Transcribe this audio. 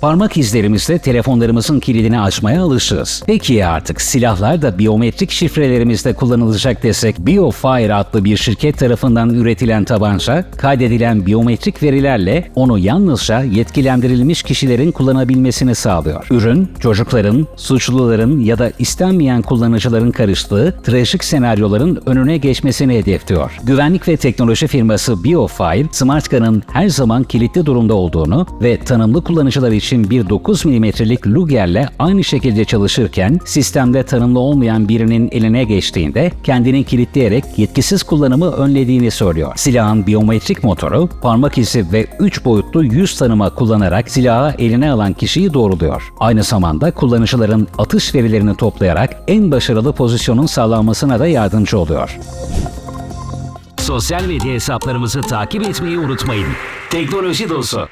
Parmak izlerimizle telefonlarımızın kilidini açmaya alışığız. Peki ya artık silahlar da biyometrik şifrelerimizde kullanılacak desek BioFire adlı bir şirket tarafından üretilen tabanca kaydedilen biyometrik verilerle onu yalnızca yetkilendirilmiş kişilerin kullanabilmesini sağlıyor. Ürün çocukların, suçluların ya da istenmeyen kullanıcıların karıştığı trajik senaryoların önüne geçmesini hedefliyor. Güvenlik ve teknoloji firması BioFire, SmartGun'ın her zaman kilitli durumda olduğunu ve tanımlı kullanıcılar için bir 9 mm'lik Luger'le aynı şekilde çalışırken sistemde tanımlı olmayan birinin eline geçtiğinde kendini kilitleyerek yetkisiz kullanımı önlediğini söylüyor. Silahın biyometrik motoru, parmak izi ve 3 boyutlu yüz tanıma kullanarak silahı eline alan kişiyi doğruluyor. Aynı zamanda kullanıcıların atış verilerini toplayarak en başarılı pozisyonun sağlanmasına da yardımcı oluyor. Sosyal medya hesaplarımızı takip etmeyi unutmayın. Teknoloji Dostu